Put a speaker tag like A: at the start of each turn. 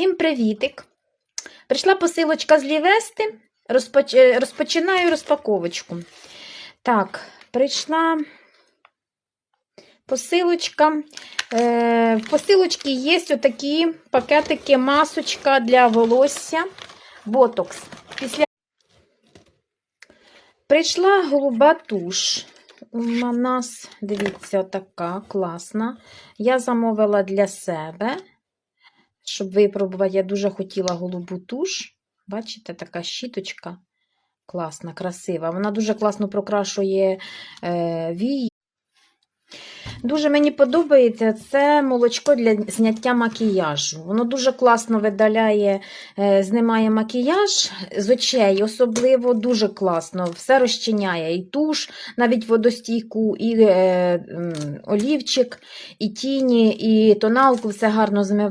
A: Всім привітик! Прийшла посилочка з Лівести. Розпоч... е, Розпочинаю розпаковочку. Так, прийшла посилочка. Е, в посилочці є отакі пакетики, масочка для волосся. Ботокс. Після... Прийшла голуба туш. У нас, дивіться, така класна. Я замовила для себе щоб випробувати, я дуже хотіла голубу туш. Бачите, така щіточка класна, красива. Вона дуже класно прокрашує е, вії. Дуже мені подобається це молочко для зняття макіяжу. Воно дуже класно видаляє, е, знімає макіяж з очей, особливо дуже класно. Все розчиняє. І туш, навіть водостійку, і е, олівчик, і тіні, і тоналку, все гарно змиває.